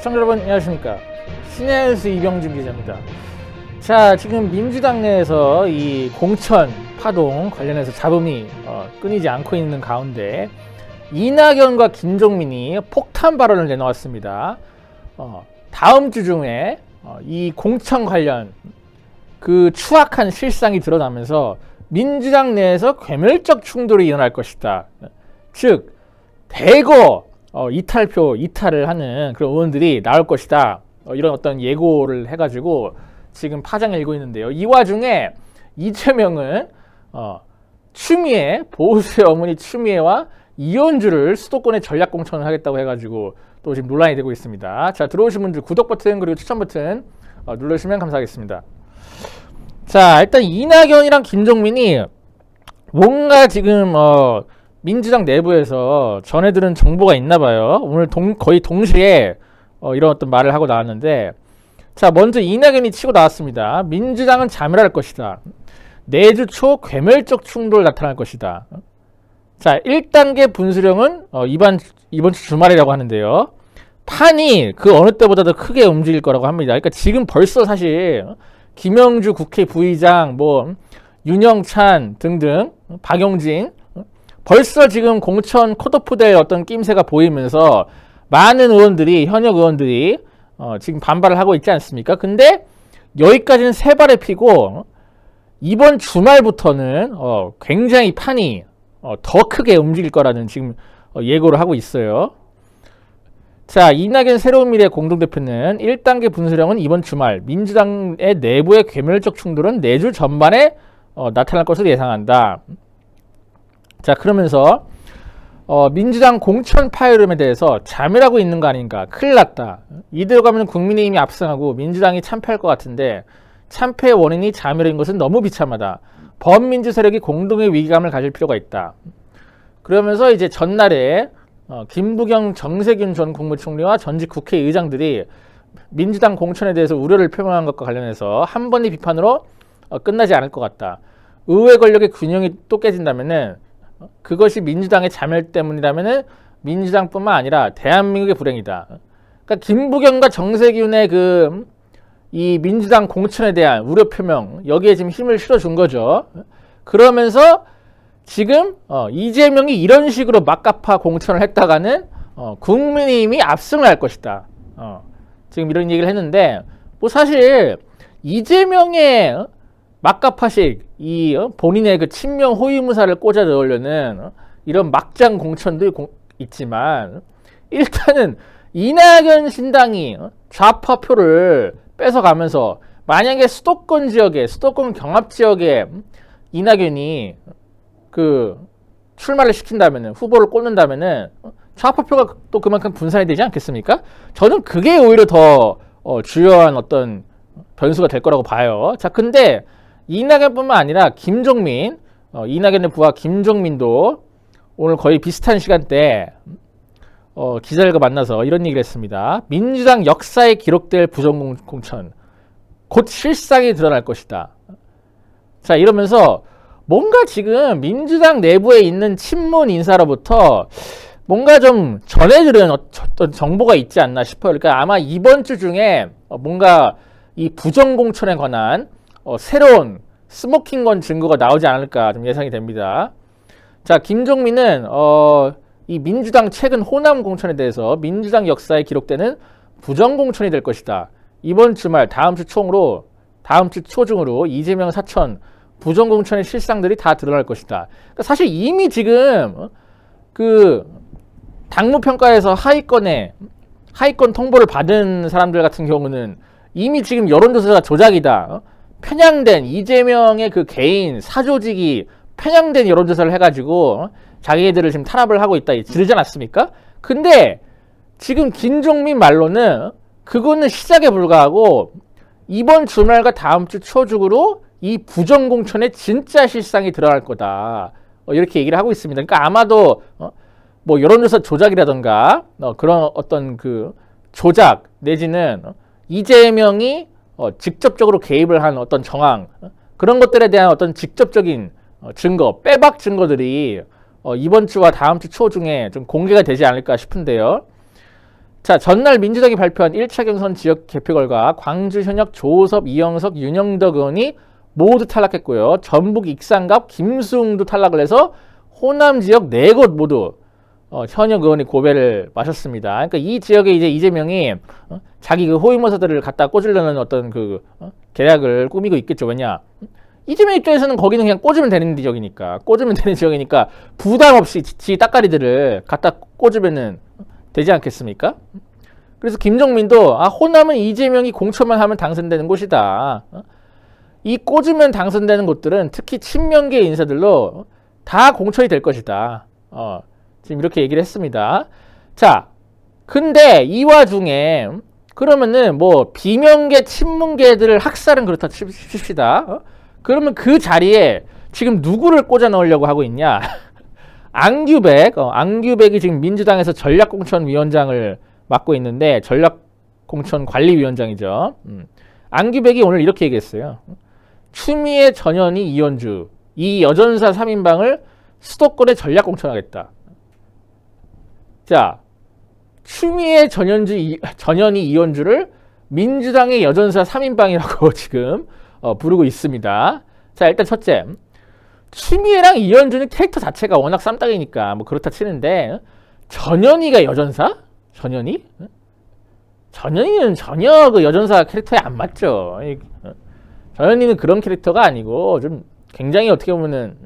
시청자 여러분 안녕하십니까? 신혜수 이병준 기자입니다. 자 지금 민주당 내에서 이 공천 파동 관련해서 잡음이 어, 끊이지 않고 있는 가운데 이낙연과 김종민이 폭탄 발언을 내놓았습니다. 어, 다음 주 중에 어, 이 공천 관련 그 추악한 실상이 드러나면서 민주당 내에서 괴멸적 충돌이 일어날 것이다. 즉 대거 어, 이탈표 이탈을 하는 그런 의원들이 나올 것이다. 어, 이런 어떤 예고를 해가지고 지금 파장을 일고 있는데요. 이 와중에 이재명은 어, 추미애 보수의 어머니 추미애와 이현주를 수도권에 전략 공천을 하겠다고 해가지고 또 지금 논란이 되고 있습니다. 자 들어오신 분들 구독 버튼 그리고 추천 버튼 어, 눌러주시면 감사하겠습니다. 자 일단 이낙연이랑 김종민이 뭔가 지금 어, 민주당 내부에서 전해 들은 정보가 있나 봐요. 오늘 동, 거의 동시에 어, 이런 어떤 말을 하고 나왔는데 자 먼저 이낙연이 치고 나왔습니다. 민주당은 자멸할 것이다. 내주 초 괴멸적 충돌 나타날 것이다. 자 1단계 분수령은 어, 이번 이번 주 주말이라고 하는데요. 판이 그 어느 때보다도 크게 움직일 거라고 합니다. 그러니까 지금 벌써 사실 김영주 국회 부의장 뭐 윤영찬 등등 박용진 벌써 지금 공천 컷오프될 어떤 낌새가 보이면서 많은 의원들이 현역 의원들이 어, 지금 반발을 하고 있지 않습니까? 근데 여기까지는 세 발에 피고 이번 주말부터는 어, 굉장히 판이 어, 더 크게 움직일 거라는 지금 어, 예고를 하고 있어요. 자, 이낙연 새로운 미래 공동대표는 1단계 분수령은 이번 주말, 민주당의 내부의 괴멸적 충돌은 내주 전반에 어, 나타날 것으로 예상한다. 자 그러면서 어, 민주당 공천 파열음에 대해서 자멸하고 있는 거 아닌가. 큰일 났다. 이대로 가면 국민의힘이 압승하고 민주당이 참패할 것 같은데 참패의 원인이 자멸인 것은 너무 비참하다. 범민주 세력이 공동의 위기감을 가질 필요가 있다. 그러면서 이제 전날에 어, 김부경 정세균 전 국무총리와 전직 국회의장들이 민주당 공천에 대해서 우려를 표명한 것과 관련해서 한 번의 비판으로 어, 끝나지 않을 것 같다. 의회 권력의 균형이 또 깨진다면은 그것이 민주당의 자멸 때문이라면은 민주당뿐만 아니라 대한민국의 불행이다. 그러니까 김부경과 정세균의 그 이 민주당 공천에 대한 우려 표명 여기에 지금 힘을 실어준 거죠. 그러면서 지금 어, 이재명이 이런 식으로 막가파 공천을 했다가는 어, 국민의힘이 압승을 할 것이다. 어, 지금 이런 얘기를 했는데 뭐 사실 이재명의 막가파식 이 어, 본인의 그 친명 호위무사를 꽂아 넣으려는 어, 이런 막장 공천도 공, 있지만 일단은 이낙연 신당이 어, 좌파표를 뺏어가면서 만약에 수도권 지역에 수도권 경합 지역에 이낙연이 그 출마를 시킨다면은 후보를 꽂는다면은 좌파표가 또 그만큼 분산이 되지 않겠습니까? 저는 그게 오히려 더 어, 주요한 어떤 변수가 될 거라고 봐요. 자, 근데 이낙연뿐만 아니라 김종민, 어, 이낙연의 부하 김종민도 오늘 거의 비슷한 시간대 어, 기자들과 만나서 이런 얘기를 했습니다. 민주당 역사에 기록될 부정공천 곧 실상이 드러날 것이다. 자 이러면서 뭔가 지금 민주당 내부에 있는 친문 인사로부터 뭔가 좀 전해들은 어떤 정보가 있지 않나 싶어요. 그러니까 아마 이번 주 중에 뭔가 이 부정공천에 관한 어, 새로운 스모킹 건 증거가 나오지 않을까 좀 예상이 됩니다. 자, 김종민은 어, 이 민주당 최근 호남 공천에 대해서 민주당 역사에 기록되는 부정 공천이 될 것이다. 이번 주말 다음 주 총으로 다음 주 초중으로 이재명 사천 부정 공천의 실상들이 다 드러날 것이다. 그러니까 사실 이미 지금 어, 그 당무 평가에서 하위권에 하위권 통보를 받은 사람들 같은 경우는 이미 지금 여론조사가 조작이다. 어? 편향된 이재명의 그 개인 사조직이 편향된 여론조사를 해가지고 어? 자기들을 지금 탄압을 하고 있다 지르지 않았습니까? 근데 지금 김종민 말로는 그거는 시작에 불과하고 이번 주말과 다음 주 초중으로 이 부정공천의 진짜 실상이 드러날 거다. 어, 이렇게 얘기를 하고 있습니다. 그러니까 아마도 어, 뭐 여론조사 조작이라던가 어, 그런 어떤 그 조작 내지는 어, 이재명이 어, 직접적으로 개입을 한 어떤 정황 어, 그런 것들에 대한 어떤 직접적인 어, 증거, 빼박 증거들이 어, 이번 주와 다음 주 초 중에 좀 공개가 되지 않을까 싶은데요. 자, 전날 민주당이 발표한 1차 경선 지역 개표 결과 광주 현역 조섭, 이영석, 윤영덕 의원이 모두 탈락했고요. 전북 익산갑 김수웅도 탈락을 해서 호남 지역 네 곳 모두 어, 현역 의원이 고배를 마셨습니다. 그러니까 이 지역에 이제 이재명이 어, 자기 그 호위모사들을 갖다 꽂으려는 어떤 그 어, 계략을 꾸미고 있겠죠. 왜냐? 이재명 입장에서는 거기는 그냥 꽂으면 되는 지역이니까 꽂으면 되는 지역이니까 부담 없이 지, 지 따까리들을 갖다 꽂으면은 되지 않겠습니까? 그래서 김정민도 아 호남은 이재명이 공천만 하면 당선되는 곳이다. 어? 이 꽂으면 당선되는 곳들은 특히 친명계 인사들로 다 공천이 될 것이다. 어, 지금 이렇게 얘기를 했습니다. 자, 근데 이 와중에 그러면은 뭐 비명계 친문계들을 학살은 그렇다 칩- 칩시다. 어? 그러면 그 자리에 지금 누구를 꽂아 넣으려고 하고 있냐? 안규백, 어, 안규백이 지금 민주당에서 전략공천위원장을 맡고 있는데 전략공천관리위원장이죠. 음. 안규백이 오늘 이렇게 얘기했어요. 추미애 전현희 이현주 이 여전사 3인방을 수도권에 전략공천하겠다. 자, 추미애 전현주 이, 전현희 이현주를 민주당의 여전사 3인방이라고 지금 어, 부르고 있습니다. 자, 일단 첫째. 추미애랑 이현주는 캐릭터 자체가 워낙 쌈딱이니까 뭐 그렇다 치는데 전현희가 여전사? 전현희? 전현희는 전혀 그 여전사 캐릭터에 안 맞죠. 이, 어, 전현희는 그런 캐릭터가 아니고 좀 굉장히 어떻게 보면은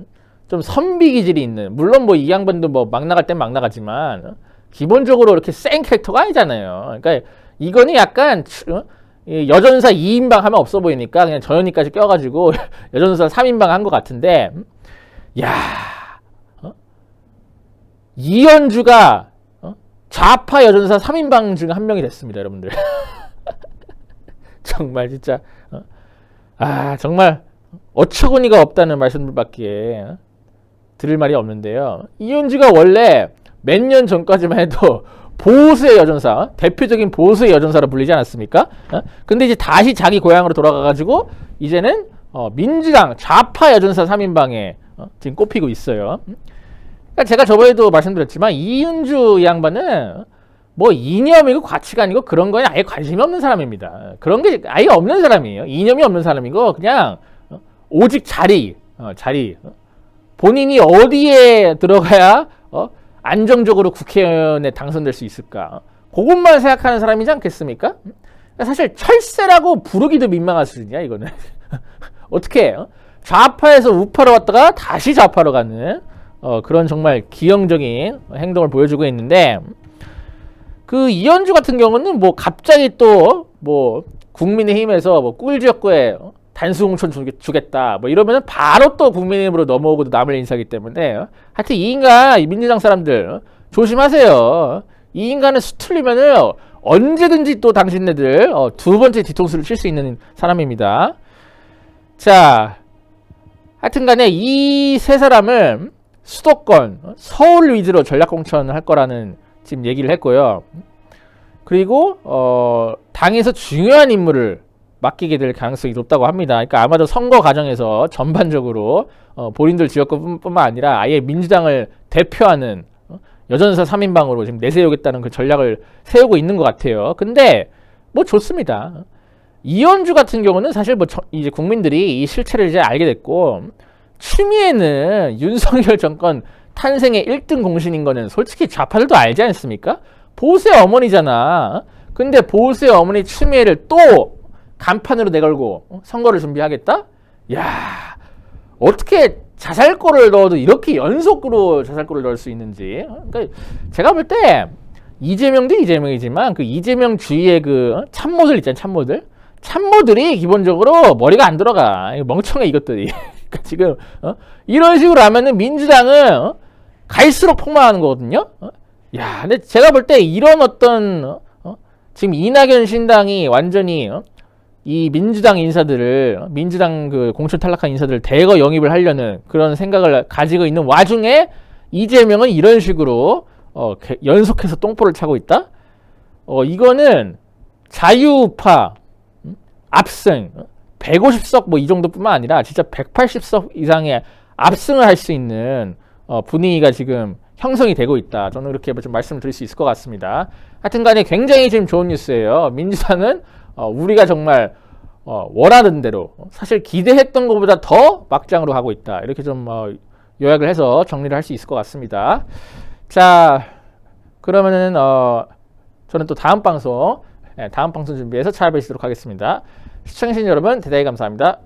좀 선비 기질이 있는 물론 뭐 이 양반도 뭐 막 나갈 땐 막 나가지만 어, 기본적으로 이렇게 센 캐릭터가 아니잖아요. 그러니까 이거는 약간 추- 어? 이 여전사 2인방 하면 없어 보이니까 그냥 전현희까지 껴가지고 여전사 3인방 한 것 같은데 야 어? 이현주가 어? 좌파 여전사 3인방 중 한 명이 됐습니다 여러분들 정말 진짜 어? 아 정말 어처구니가 없다는 말씀밖에 어? 들을 말이 없는데요 이현주가 원래 몇 년 전까지만 해도 보수의 여전사, 어? 대표적인 보수의 여전사로 불리지 않았습니까? 어? 근데 이제 다시 자기 고향으로 돌아가가지고 이제는 어, 민주당 좌파 여전사 3인방에 어, 지금 꼽히고 있어요. 음? 그러니까 제가 저번에도 말씀드렸지만 이은주 이 양반은 뭐 이념이고 가치관이고 그런 거에 아예 관심이 없는 사람입니다. 그런 게 아예 없는 사람이에요. 이념이 없는 사람이고 그냥 어, 오직 자리, 어, 자리. 어? 본인이 어디에 들어가야 어? 안정적으로 국회의원에 당선될 수 있을까? 그것만 생각하는 사람이지 않겠습니까? 사실 철새라고 부르기도 민망한 수준이야 이거는. 어떻게 해요? 좌파에서 우파로 왔다가 다시 좌파로 가는 어, 그런 정말 기형적인 행동을 보여주고 있는데 그 이현주 같은 경우는 뭐 갑자기 또 뭐 국민의힘에서 뭐 꿀지역구에 단수공천 주겠다. 뭐 이러면은 바로 또 국민의힘으로 넘어오고 남을 인사기 때문에 하여튼 이 인간 이 민주당 사람들 조심하세요. 이 인간은 수틀리면은 언제든지 또 당신네들 어, 두 번째 뒤통수를 칠 수 있는 사람입니다. 자 하여튼간에 이 세 사람을 수도권 서울 위주로 전략공천을 할 거라는 지금 얘기를 했고요. 그리고 어, 당에서 중요한 임무를 맡기게 될 가능성이 높다고 합니다. 그러니까 아마도 선거 과정에서 전반적으로 어, 본인들 지역구뿐만 아니라 아예 민주당을 대표하는 어, 여전사 3인방으로 지금 내세우겠다는 그 전략을 세우고 있는 것 같아요. 근데 뭐 좋습니다. 이현주 같은 경우는 사실 뭐 저, 이제 국민들이 이 실체를 이제 알게 됐고 추미애는 윤석열 정권 탄생의 1등 공신인 거는 솔직히 좌파들도 알지 않습니까? 보수의 어머니잖아. 근데 보수의 어머니 추미애를 또 간판으로 내걸고 어? 선거를 준비하겠다? 야 어떻게 자살골을 넣어도 이렇게 연속으로 자살골을 넣을 수 있는지. 어? 그러니까 제가 볼 때 이재명도 이재명이지만 그 이재명 주위의 그 참모들 있잖아요, 참모들. 참모들이 기본적으로 머리가 안 들어가. 멍청해 이것들이. 그러니까 지금 어? 이런 식으로 하면은 민주당은 어? 갈수록 폭망하는 거거든요. 어? 야, 근데 제가 볼 때 이런 어떤 어? 어? 지금 이낙연 신당이 완전히 어? 이 민주당 인사들을 어? 민주당 그 공천 탈락한 인사들을 대거 영입을 하려는 그런 생각을 가지고 있는 와중에 이재명은 이런 식으로 어, 개- 연속해서 똥볼을 차고 있다. 어, 이거는 자유우파 음? 압승 150석 뭐 이 정도뿐만 아니라 진짜 180석 이상의 압승을 할 수 있는 어, 분위기가 지금 형성이 되고 있다. 저는 이렇게 좀 말씀을 드릴 수 있을 것 같습니다. 하여튼간에 굉장히 지금 좋은 뉴스예요. 민주당은 어, 우리가 정말 어, 원하는 대로 사실 기대했던 것보다 더 막장으로 가고 있다. 이렇게 좀 어, 요약을 해서 정리를 할 수 있을 것 같습니다. 자, 그러면은 어, 저는 또 다음 방송, 예, 다음 방송 준비해서 찾아뵙도록 하겠습니다. 시청해주신 여러분 대단히 감사합니다.